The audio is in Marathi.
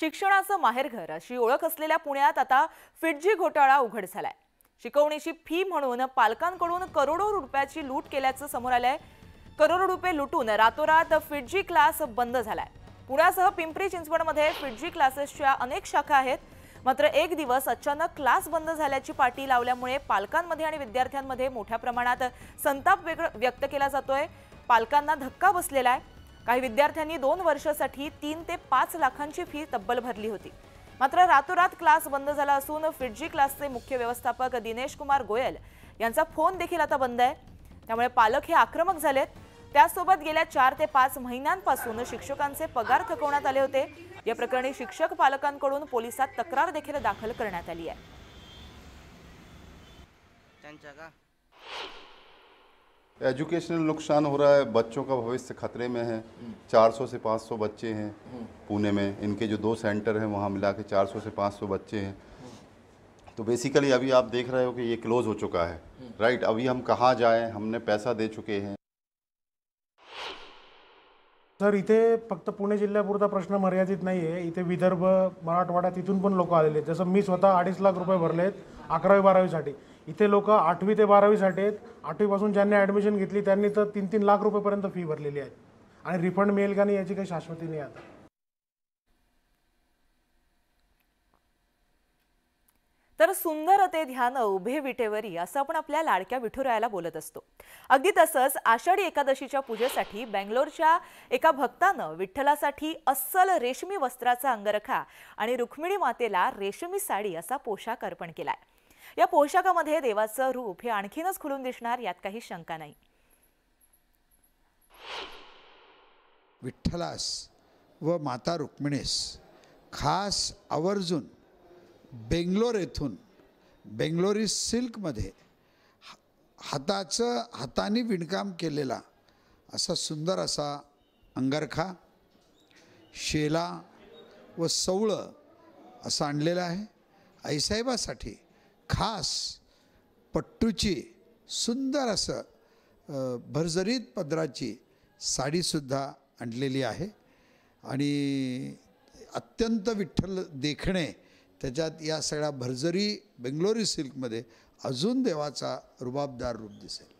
शिक्षणाचं माहेरघर अशी ओळख असलेल्या पुण्यात आता फिटजी घोटाळा उघड झालाय. शिकवणीची फी म्हणून पालकांकडून करोडो रुपयाची लूट केल्याचं समोर आलंय. करोडो रुपये लुटून रातोरात फिटजी क्लास बंद झालाय. पुण्यासह पिंपरी चिंचवडमध्ये फिटजी क्लासेसच्या अनेक शाखा आहेत. मात्र एक दिवस अचानक क्लास बंद झाल्याची पाटी लावल्यामुळे पालकांमध्ये आणि विद्यार्थ्यांमध्ये मोठ्या प्रमाणात संताप व्यक्त केला जातोय. पालकांना धक्का बसलेला आहे. काही विद्यार्थ्यांनी दोन वर्षासाठी तीन ते पाच लाखांची फी तब्बल भरली होती. मात्र रातोरात क्लास बंद झाला असून फिटजी क्लासचे मुख्य व्यवस्थापक दिनेश कुमार गोयल यांचा फोन देखील आता बंद आहे. त्यामुळे पालक हे आक्रमक झालेत. त्यासोबत गेल्या चार ते पाच महिन्यांपासून शिक्षकांचे पगार थकवण्यात आले होते. या प्रकरणी शिक्षक पालकांकडून पोलिसात तक्रार देखील दाखल करण्यात आली आहे. त्यांच्या का? एजुकेशनल नुकसान हो रहा है, बच्चों का भविष्य खतरे में है 400 से 500 बच्चे हैं पुणे में, इनके जो दो सेंटर हैं वहाँ मिला के 400 से 500 बच्चे हैं। तो बेसिकली अभी आप देख रहे हो कि ये क्लोज हो चुका है राइट अभी हम कहाँ जाएँ, हमने पैसा दे चुके हैं। सर, इथे फक्त पुणे जिल्ह्यापुरता प्रश्न मर्यादित नाही आहे इथे विदर्भ, मराठवाडा, तिथून पण लोक मी स्वतः अडीच लाख रुपये भरले आहेत अकरावी, बारावीसाठी. इथे लोक आठवी ते बारावीसाठी आहेत. आठवीपासून ज्यांनी ॲडमिशन घेतली त्यांनी तर तीन तीन लाख रुपयेपर्यंत फी भरलेली आहे. आणि रिफंड मिळेल का नाही याची काही शाश्वती नाही आता. तर सुंदर ते ध्यान उभे विटेवरी असं आपण आपल्या लाडक्या विठुरायाला बोलत असतो. अगदी तसंच आषाढी एकादशीच्या पूजेसाठी बेंगलोरच्या एका भक्तानं विठ्ठलासाठी अस्सल रेशमी वस्त्राचा अंगरखा आणि रुक्मिणी मातेला रेशमी साडी असा पोशाख अर्पण केलाय. या पोशाखामध्ये देवाचं रूप हे आणखीनच खुलून दिसणार यात काही शंका नाही. विठ्ठलास व माता रुक्मिणीस खास आवर्जून बेंगलोर येथून बेंगलोरी सिल्कमध्ये हाताचं हाताने विणकाम केलेला असा सुंदर असा अंगरखा शेला व सवळं असं आणलेलं आहे. आईसाहेबासाठी खास पट्टूची सुंदर असं अ, भरजरीत पदराची साडीसुद्धा आणलेली आहे. आणि अत्यंत विठ्ठल देखणे त्याच्यात या सगळ्या भरजरी बेंगलोरी सिल्कमध्ये अजून देवाचा रुबाबदार रूप दिसेल.